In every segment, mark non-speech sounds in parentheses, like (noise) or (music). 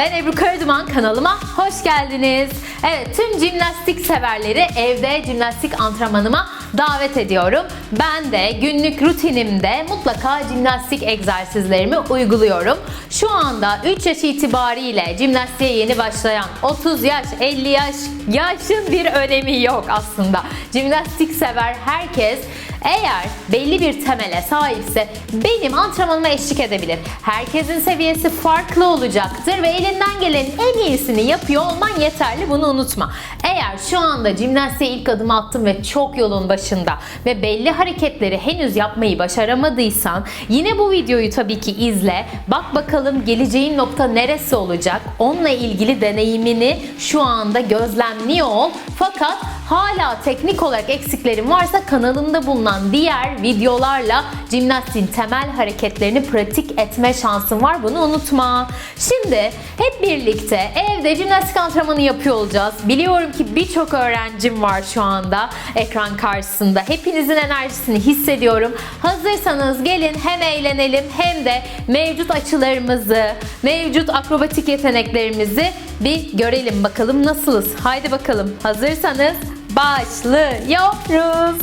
ben Ebru Karaduman kanalıma hoş geldiniz. Evet tüm jimnastik severleri evde jimnastik antrenmanıma davet ediyorum. Ben de günlük rutinimde mutlaka jimnastik egzersizlerimi uyguluyorum. Şu anda 3 yaş itibariyle jimnastiğe yeni başlayan 30 yaş, 50 yaş, yaşın bir önemi yok aslında. Jimnastik sever herkes eğer belli bir temele sahipse benim antrenmanıma eşlik edebilir. Herkesin seviyesi farklı olacaktır ve elinden gelenin en iyisini yapıyor olman yeterli bunu unutma. Eğer şu anda jimnastiğe ilk adım attın ve çok yolun başında ve belli hareketleri henüz yapmayı başaramadıysan yine bu videoyu tabii ki izle. Bak bakalım geleceğin nokta neresi olacak? Onunla ilgili deneyimini şu anda gözlemliyor ol. Fakat hala teknik olarak eksiklerin varsa kanalımda bulunan diğer videolarla jimnastiğin temel hareketlerini pratik etme şansın var. Bunu unutma. Şimdi hep birlikte evde jimnastik antrenmanı yapıyor olacağız. Biliyorum ki birçok öğrencim var şu anda ekran karşısında. Hepinizin enerjisini hissediyorum. Hazırsanız gelin hem eğlenelim hem de mevcut açılarımızı, mevcut akrobatik yeteneklerimizi bir görelim bakalım nasılız. Haydi bakalım hazırsanız başlıyoruz.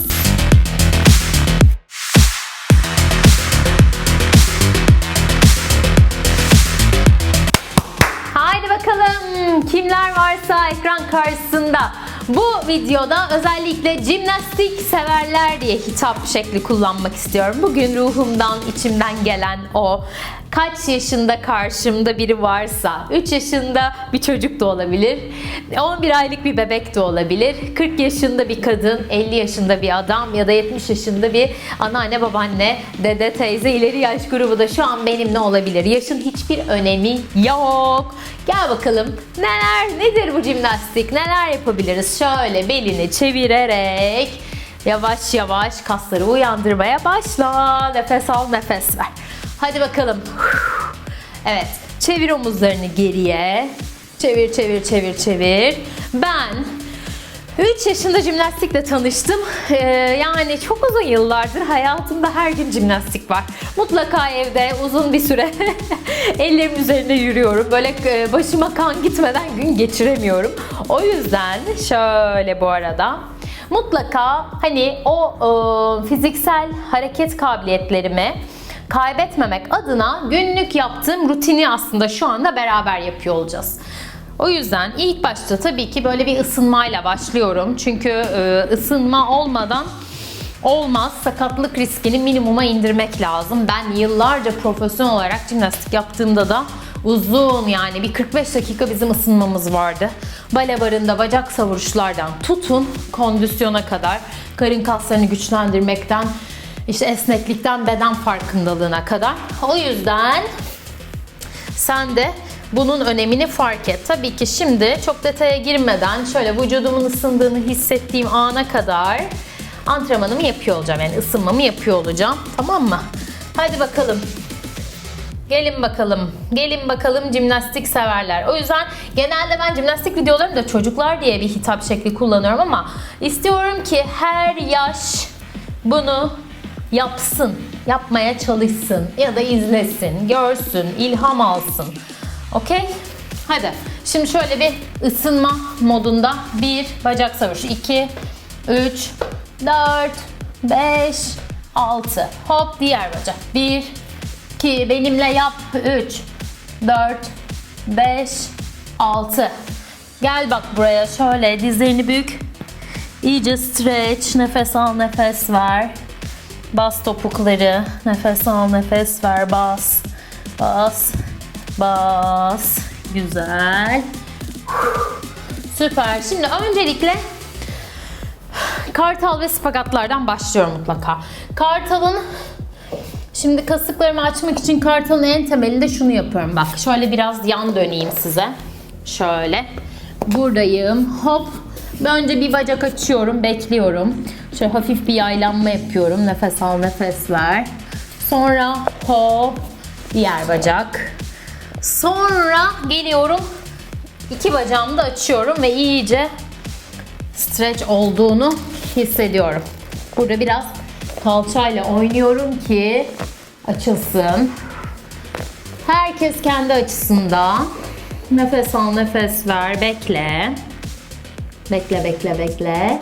Haydi bakalım kimler varsa ekran karşısında. Bu videoda özellikle jimnastik severler diye hitap şekli kullanmak istiyorum. Bugün ruhumdan, içimden gelen o kaç yaşında karşımda biri varsa, 3 yaşında bir çocuk da olabilir, 11 aylık bir bebek de olabilir, 40 yaşında bir kadın, 50 yaşında bir adam ya da 70 yaşında bir anneanne, babaanne, dede, teyze, ileri yaş grubu da şu an benimle olabilir. Yaşın hiçbir önemi yok. Gel bakalım neler, nedir bu jimnastik, neler yapabiliriz? Şöyle belini çevirerek yavaş yavaş kasları uyandırmaya başla. Nefes al, nefes ver. Hadi bakalım. Evet. Çevir omuzlarını geriye. Çevir, çevir, çevir, çevir. Ben 3 yaşında jimnastikle tanıştım. Ee, yani çok uzun yıllardır hayatımda her gün jimnastik var. Mutlaka evde uzun bir süre (laughs) ellerim üzerinde yürüyorum. Böyle e, başıma kan gitmeden gün geçiremiyorum. O yüzden şöyle bu arada mutlaka hani o e, fiziksel hareket kabiliyetlerimi kaybetmemek adına günlük yaptığım rutini aslında şu anda beraber yapıyor olacağız. O yüzden ilk başta tabii ki böyle bir ısınmayla başlıyorum. Çünkü e, ısınma olmadan olmaz. Sakatlık riskini minimuma indirmek lazım. Ben yıllarca profesyonel olarak jimnastik yaptığımda da uzun yani bir 45 dakika bizim ısınmamız vardı. Bale barında bacak savuruşlardan tutun kondisyona kadar karın kaslarını güçlendirmekten işte esneklikten beden farkındalığına kadar. O yüzden sen de bunun önemini fark et. Tabii ki şimdi çok detaya girmeden şöyle vücudumun ısındığını hissettiğim ana kadar antrenmanımı yapıyor olacağım. Yani ısınmamı yapıyor olacağım. Tamam mı? Hadi bakalım. Gelin bakalım. Gelin bakalım jimnastik severler. O yüzden genelde ben jimnastik videolarımda çocuklar diye bir hitap şekli kullanıyorum ama istiyorum ki her yaş bunu yapsın, yapmaya çalışsın ya da izlesin, görsün, ilham alsın. Okey? Hadi. Şimdi şöyle bir ısınma modunda 1 bacak savuruşu, 2 3 4 5 6 hop diğer bacak 1 2 benimle yap 3 4 5 6 Gel bak buraya şöyle dizlerini bük. İyice stretch, nefes al, nefes ver. Bas topukları. Nefes al, nefes ver. Bas. Bas. Bas. Güzel. Süper. Şimdi öncelikle kartal ve spagatlardan başlıyorum mutlaka. Kartalın Şimdi kasıklarımı açmak için kartalın en temelinde şunu yapıyorum. Bak şöyle biraz yan döneyim size. Şöyle. Buradayım. Hop. Önce bir bacak açıyorum. Bekliyorum. Şöyle hafif bir yaylanma yapıyorum. Nefes al, nefes ver. Sonra hop. Diğer bacak. Sonra geliyorum. İki bacağımı da açıyorum ve iyice stretch olduğunu hissediyorum. Burada biraz kalçayla oynuyorum ki açılsın. Herkes kendi açısında Nefes al, nefes ver. Bekle. Bekle, bekle, bekle.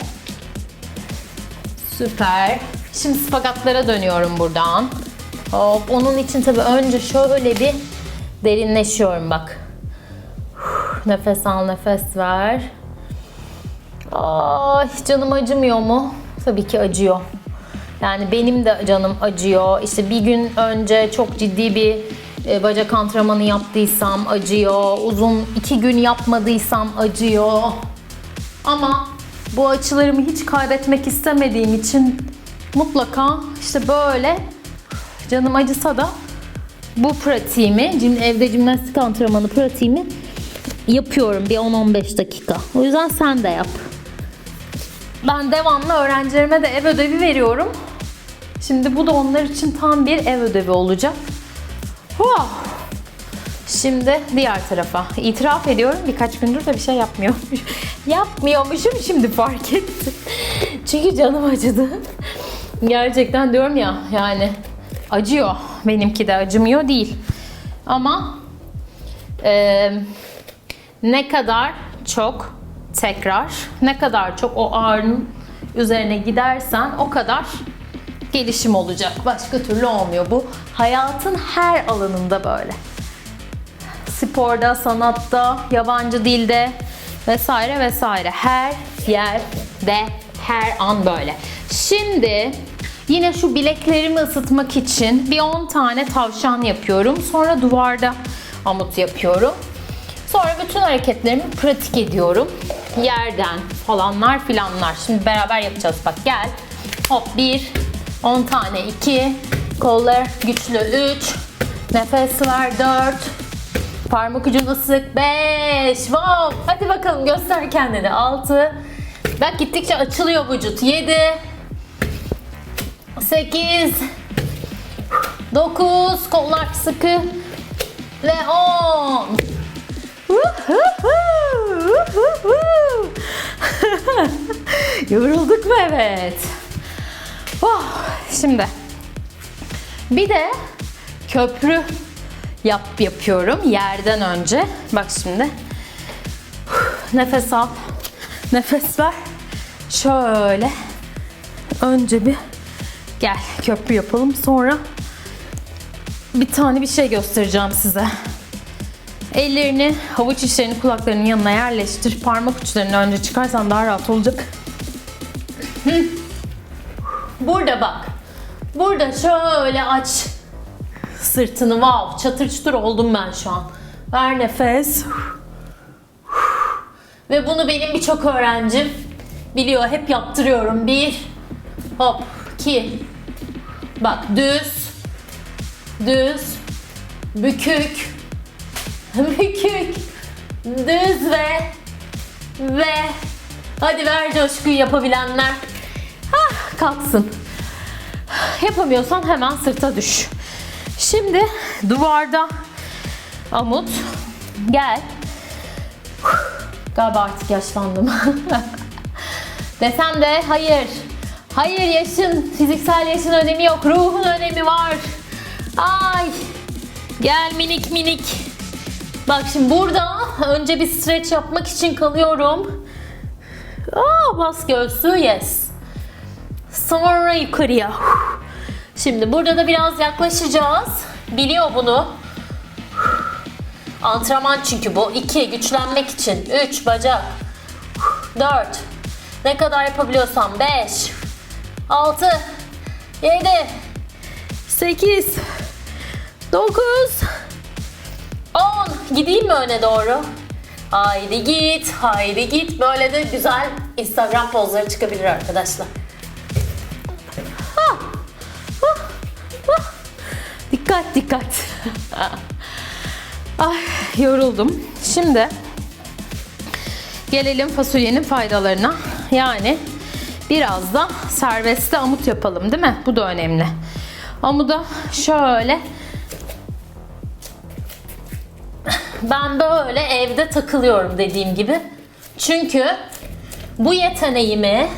Süper. Şimdi spagatlara dönüyorum buradan. Hop. Onun için tabii önce şöyle bir derinleşiyorum bak. Nefes al, nefes ver. Ay canım acımıyor mu? Tabii ki acıyor. Yani benim de canım acıyor. İşte bir gün önce çok ciddi bir e, bacak antrenmanı yaptıysam acıyor. Uzun iki gün yapmadıysam acıyor. Ama bu açılarımı hiç kaybetmek istemediğim için mutlaka işte böyle canım acısa da bu pratiğimi, cim- evde jimnastik antrenmanı pratiğimi yapıyorum bir 10-15 dakika. O yüzden sen de yap. Ben devamlı öğrencilerime de ev ödevi veriyorum. Şimdi bu da onlar için tam bir ev ödevi olacak. Huh. Şimdi diğer tarafa. İtiraf ediyorum birkaç gündür de bir şey yapmıyormuş. (laughs) Yapmıyormuşum şimdi fark ettim. Çünkü canım acıdı. Gerçekten diyorum ya yani acıyor. Benimki de acımıyor değil. Ama eee ne kadar çok tekrar, ne kadar çok o ağrının üzerine gidersen o kadar gelişim olacak. Başka türlü olmuyor bu. Hayatın her alanında böyle. Sporda, sanatta, yabancı dilde vesaire vesaire. Her yerde, her an böyle. Şimdi yine şu bileklerimi ısıtmak için bir 10 tane tavşan yapıyorum. Sonra duvarda amut yapıyorum. Sonra bütün hareketlerimi pratik ediyorum. Yerden falanlar filanlar. Şimdi beraber yapacağız bak gel. Hop 1, 10 tane 2, kollar güçlü 3, nefes ver 4, parmak ucunu sık. 5, wow. Hadi bakalım göster kendini. 6, bak gittikçe açılıyor vücut. 7, 8, 9, kollar sıkı. Ve 10. (laughs) Yorulduk mu? Evet. Oh, şimdi bir de köprü yap yapıyorum yerden önce. Bak şimdi. Nefes al. Nefes ver. Şöyle. Önce bir gel köprü yapalım. Sonra bir tane bir şey göstereceğim size. Ellerini havuç içlerini kulaklarının yanına yerleştir. Parmak uçlarını önce çıkarsan daha rahat olacak. Burada bak. Burada şöyle aç sırtını. Wow, çatır çutur oldum ben şu an. Ver nefes. Ve bunu benim birçok öğrencim biliyor. Hep yaptırıyorum. Bir, hop, iki. Bak düz, düz, bükük, (laughs) bükük, düz ve ve hadi ver coşkuyu yapabilenler. Ah, kalksın. Yapamıyorsan hemen sırta düş. Şimdi duvarda Amut gel. Galiba artık yaşlandım. (laughs) Desem de hayır. Hayır yaşın, fiziksel yaşın önemi yok. Ruhun önemi var. Ay. Gel minik minik. Bak şimdi burada önce bir stretch yapmak için kalıyorum. Aa, bas göğsü yes. Sonra yukarıya. Şimdi burada da biraz yaklaşacağız. Biliyor bunu. Antrenman çünkü bu. 2 güçlenmek için. 3 bacak. 4 ne kadar yapabiliyorsam 5 6 7 8 9 10 Gideyim mi öne doğru? Haydi git, haydi git. Böyle de güzel Instagram pozları çıkabilir arkadaşlar. Dikkat dikkat. Ay yoruldum. Şimdi gelelim fasulyenin faydalarına. Yani biraz da serbestte amut yapalım değil mi? Bu da önemli. Amuda şöyle ben böyle evde takılıyorum dediğim gibi. Çünkü bu yeteneğimi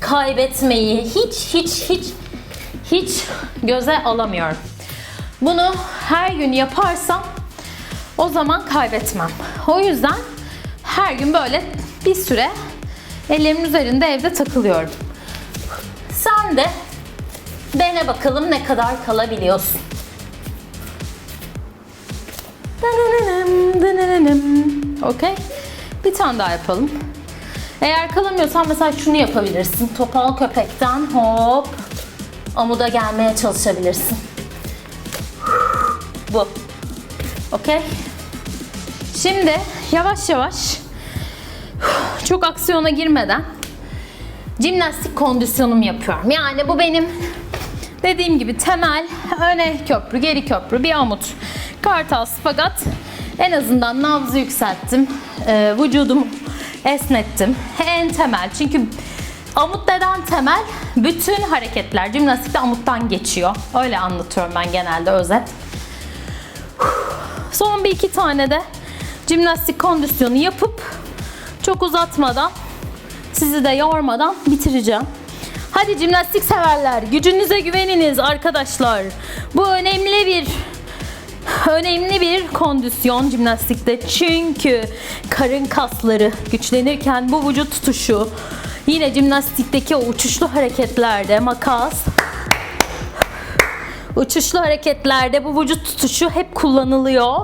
kaybetmeyi hiç hiç hiç hiç göze alamıyorum. Bunu her gün yaparsam O zaman kaybetmem. O yüzden her gün böyle bir süre ellerimin üzerinde evde takılıyorum. Sen de dene bakalım ne kadar kalabiliyorsun. Okey. Bir tane daha yapalım. Eğer kalamıyorsan mesela şunu yapabilirsin. Topal köpekten hop amuda gelmeye çalışabilirsin. Bu. Okey. Şimdi yavaş yavaş (sighs) çok aksiyona girmeden jimnastik kondisyonumu yapıyorum. Yani bu benim dediğim gibi temel öne köprü, geri köprü, bir amut, kartal, spagat. En azından nabzı yükselttim. Ee, vücudumu esnettim. En temel. Çünkü amut neden temel? Bütün hareketler jimnastikte amuttan geçiyor. Öyle anlatıyorum ben genelde özet. Son bir iki tane de jimnastik kondisyonu yapıp çok uzatmadan sizi de yormadan bitireceğim. Hadi jimnastik severler, gücünüze güveniniz arkadaşlar. Bu önemli bir önemli bir kondisyon jimnastikte. Çünkü karın kasları güçlenirken bu vücut tutuşu yine jimnastikteki o uçuşlu hareketlerde makas uçuşlu hareketlerde bu vücut tutuşu hep kullanılıyor.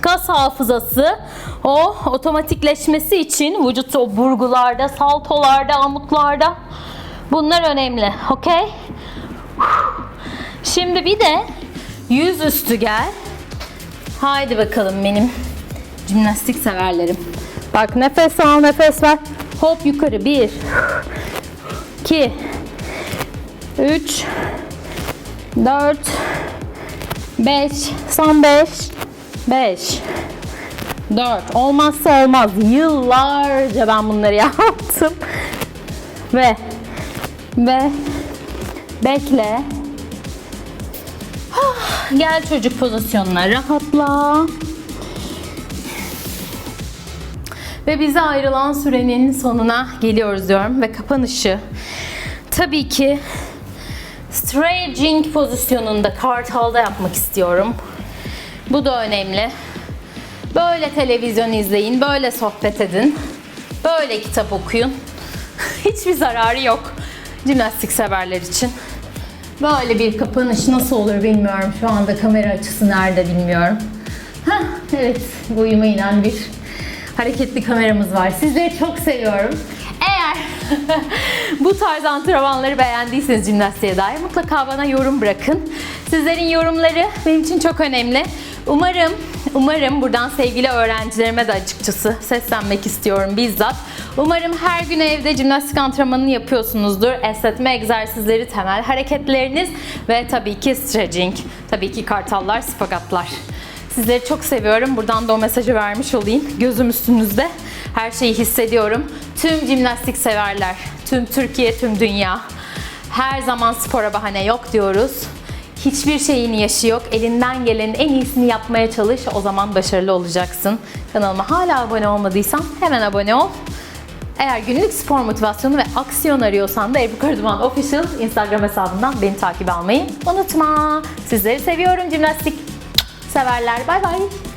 Kas hafızası o otomatikleşmesi için vücut o burgularda, saltolarda, amutlarda bunlar önemli. Okey? Şimdi bir de yüz üstü gel. Haydi bakalım benim jimnastik severlerim. Bak nefes al, nefes ver. Hop yukarı. Bir, iki, üç, 4 5 son 5 5 4 olmazsa olmaz. Yıllarca ben bunları (laughs) yaptım. Ve ve bekle. Ah, gel çocuk pozisyonuna rahatla. Ve bize ayrılan sürenin sonuna geliyoruz diyorum ve kapanışı. Tabii ki Stretching pozisyonunda kartalda yapmak istiyorum. Bu da önemli. Böyle televizyon izleyin, böyle sohbet edin, böyle kitap okuyun. (laughs) Hiçbir zararı yok jimnastik severler için. Böyle bir kapanış nasıl olur bilmiyorum. Şu anda kamera açısı nerede bilmiyorum. Hah, evet, bu uyumayla bir hareketli kameramız var. Sizleri çok seviyorum. (laughs) Bu tarz antrenmanları beğendiyseniz jimnastiğe dair mutlaka bana yorum bırakın. Sizlerin yorumları benim için çok önemli. Umarım, umarım buradan sevgili öğrencilerime de açıkçası seslenmek istiyorum bizzat. Umarım her gün evde jimnastik antrenmanını yapıyorsunuzdur. Esnetme egzersizleri, temel hareketleriniz ve tabii ki stretching, tabii ki kartallar, spagatlar. Sizleri çok seviyorum. Buradan da o mesajı vermiş olayım. Gözüm üstünüzde. Her şeyi hissediyorum. Tüm jimnastik severler, tüm Türkiye, tüm dünya. Her zaman spora bahane yok diyoruz. Hiçbir şeyin yaşı yok. Elinden gelenin en iyisini yapmaya çalış. O zaman başarılı olacaksın. Kanalıma hala abone olmadıysan hemen abone ol. Eğer günlük spor motivasyonu ve aksiyon arıyorsan da Ebru Karaduman Official Instagram hesabından beni takip almayı unutma. Sizleri seviyorum jimnastik severler. Bay bay.